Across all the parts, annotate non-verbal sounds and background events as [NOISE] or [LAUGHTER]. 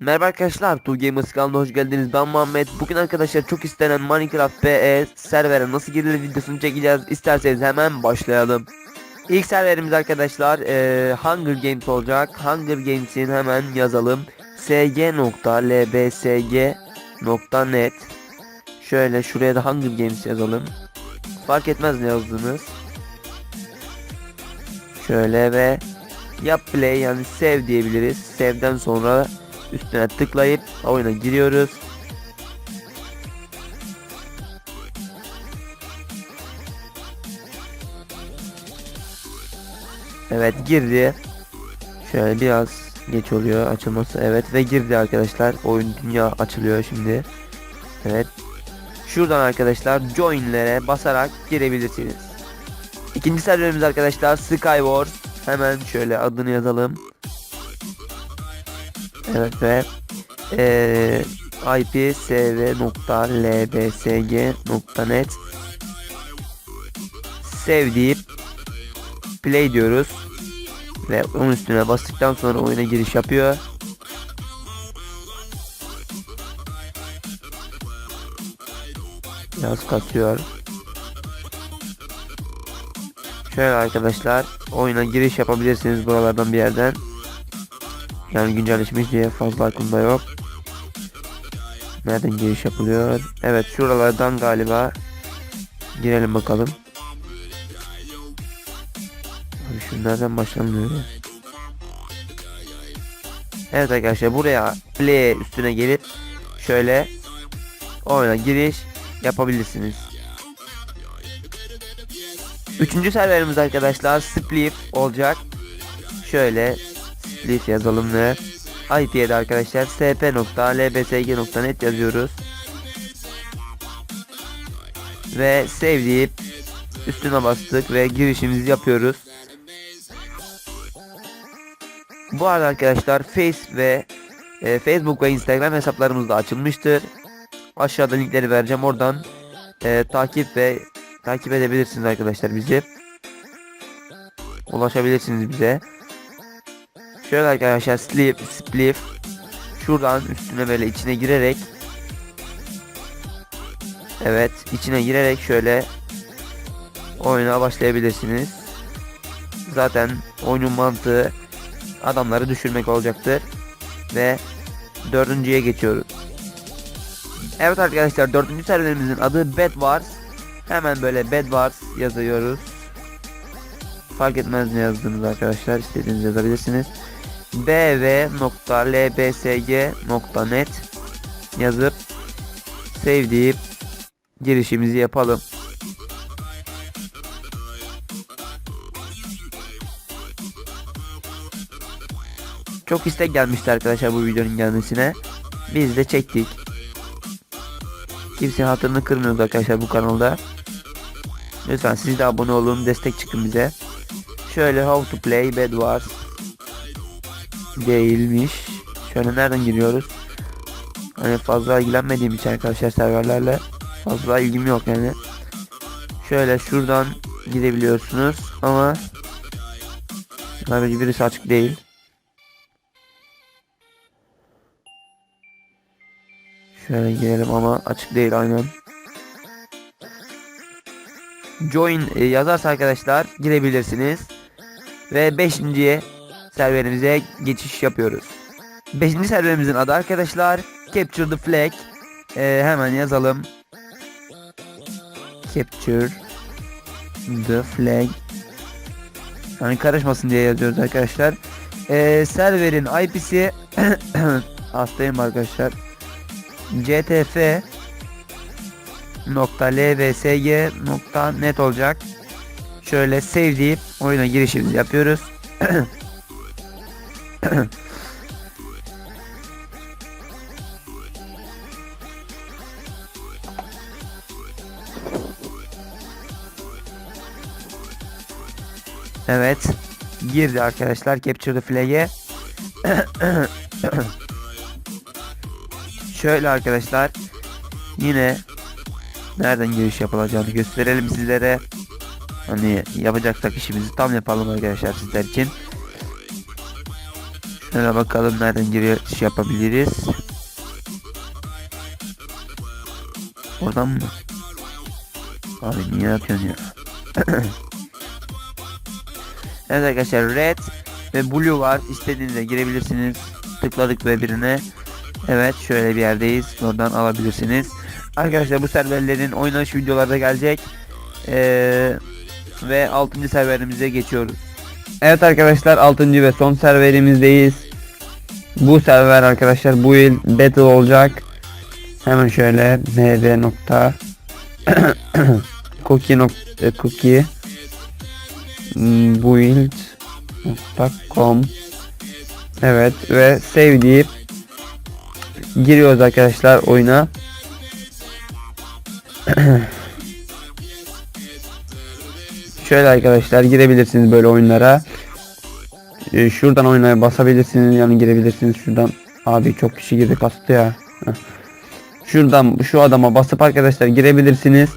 Merhaba arkadaşlar, Two Gamers kanalına hoş geldiniz. Ben Muhammed. Bugün arkadaşlar çok istenen Minecraft PE servere nasıl girilir videosunu çekeceğiz. İsterseniz hemen başlayalım. İlk serverimiz arkadaşlar eee, Hunger Games olacak. Hunger Games'in hemen yazalım. sg.lbsg.net Şöyle şuraya da Hunger Games yazalım. Fark etmez ne yazdığınız. Şöyle ve yap play yani sev diyebiliriz. Sevden sonra üstüne tıklayıp oyuna giriyoruz. Evet girdi. Şöyle biraz geç oluyor açılması. Evet ve girdi arkadaşlar. Oyun dünya açılıyor şimdi. Evet. Şuradan arkadaşlar join'lere basarak girebilirsiniz. İkinci serverimiz arkadaşlar Skywars. Hemen şöyle adını yazalım. Evet ve eee ipsv.lbsg.net Sev deyip play diyoruz ve onun üstüne bastıktan sonra oyuna giriş yapıyor. Biraz kasıyor. Şöyle arkadaşlar oyuna giriş yapabilirsiniz buralardan bir yerden. Yani güncelleşmiş diye fazla aklımda yok. Nereden giriş yapılıyor? Evet şuralardan galiba girelim bakalım. Abi şunlardan başlanmıyor. Evet arkadaşlar buraya play üstüne gelip şöyle oyuna giriş yapabilirsiniz. Üçüncü serverimiz arkadaşlar Spliff olacak. Şöyle Spliff yazalım ve IP'ye de arkadaşlar sp.lbsg.net yazıyoruz. Ve save deyip üstüne bastık ve girişimizi yapıyoruz. Bu arada arkadaşlar Face ve e, Facebook ve Instagram hesaplarımız da açılmıştır. Aşağıda linkleri vereceğim oradan e, takip ve takip edebilirsiniz arkadaşlar bizi. Ulaşabilirsiniz bize. Şöyle arkadaşlar slip spliff şuradan üstüne böyle içine girerek Evet içine girerek şöyle oyuna başlayabilirsiniz. Zaten oyunun mantığı adamları düşürmek olacaktır. Ve dördüncüye geçiyoruz. Evet arkadaşlar dördüncü serverimizin adı Bed Wars. Hemen böyle Bed Wars yazıyoruz. Fark etmez ne yazdığınız arkadaşlar istediğiniz yazabilirsiniz. bv.lbsg.net yazıp save girişimizi yapalım. Çok istek gelmişti arkadaşlar bu videonun gelmesine. Biz de çektik. Kimsenin hatırını kırmıyoruz arkadaşlar bu kanalda. Lütfen siz de abone olun, destek çıkın bize. Şöyle how to play Bed Wars değilmiş. Şöyle nereden giriyoruz? Hani fazla ilgilenmediğim için arkadaşlar serverlerle fazla ilgim yok yani. Şöyle şuradan gidebiliyorsunuz ama galiba birisi açık değil. Şöyle girelim ama açık değil aynen. Join e, yazarsa arkadaşlar girebilirsiniz. Ve 5. serverimize geçiş yapıyoruz. 5. serverimizin adı arkadaşlar Capture the Flag. E, hemen yazalım. Capture the Flag. Hani karışmasın diye yazıyoruz arkadaşlar. E, serverin IP'si [COUGHS] hastayım arkadaşlar. ctf .lvsg.net olacak. Şöyle save deyip oyuna girişimizi yapıyoruz. [COUGHS] [CLEARS THROAT] evet. Girdi arkadaşlar Capture the Flag'e. [CLEARS THROAT] Şöyle arkadaşlar. Yine nereden giriş yapılacağını gösterelim sizlere. Hani yapacaksak işimizi tam yapalım arkadaşlar sizler için. Şöyle bakalım nereden giriş yapabiliriz. Oradan mı? Abi niye yapıyorsun ya? [CLEARS THROAT] evet arkadaşlar red ve blue var. İstediğinizde girebilirsiniz. Tıkladık ve birine. Evet şöyle bir yerdeyiz. Oradan alabilirsiniz. Arkadaşlar bu serverlerin oynanış videoları da gelecek. Ee, ve 6. serverimize geçiyoruz. Evet arkadaşlar 6. ve son serverimizdeyiz. Bu server arkadaşlar bu yıl battle olacak. Hemen şöyle mv nokta [COUGHS] cookie nokta cookie build com Evet ve save deyip giriyoruz arkadaşlar oyuna. [COUGHS] Şöyle arkadaşlar girebilirsiniz böyle oyunlara. Ee, şuradan oynaya basabilirsiniz yani girebilirsiniz şuradan. Abi çok kişi girdi kastı ya. Şuradan şu adama basıp arkadaşlar girebilirsiniz.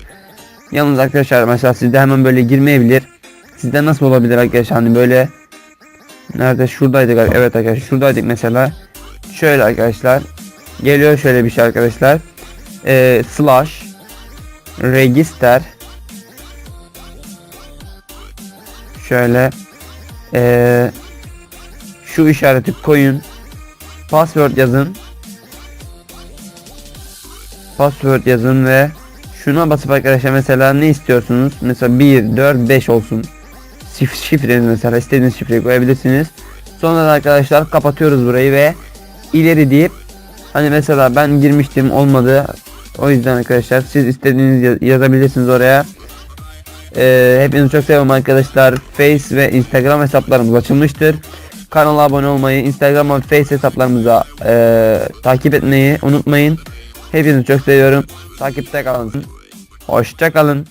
Yalnız arkadaşlar mesela sizde hemen böyle girmeyebilir. Sizde nasıl olabilir arkadaşlar hani böyle Nerede şuradaydık evet arkadaşlar şuradaydık mesela Şöyle arkadaşlar Geliyor şöyle bir şey arkadaşlar ee, Slash Register Şöyle ee, Şu işareti koyun Password yazın Password yazın ve Şuna basıp arkadaşlar mesela ne istiyorsunuz mesela 1 4 5 olsun Şif şifreniz mesela istediğiniz şifreyi koyabilirsiniz. Sonra da arkadaşlar kapatıyoruz burayı ve ileri deyip hani mesela ben girmiştim olmadı. O yüzden arkadaşlar siz istediğiniz yaz- yazabilirsiniz oraya. Ee, hepinizi çok seviyorum arkadaşlar. Face ve Instagram hesaplarımız açılmıştır. Kanala abone olmayı, Instagram ve Face hesaplarımıza ee, takip etmeyi unutmayın. Hepinizi çok seviyorum. Takipte kalın. Hoşça kalın.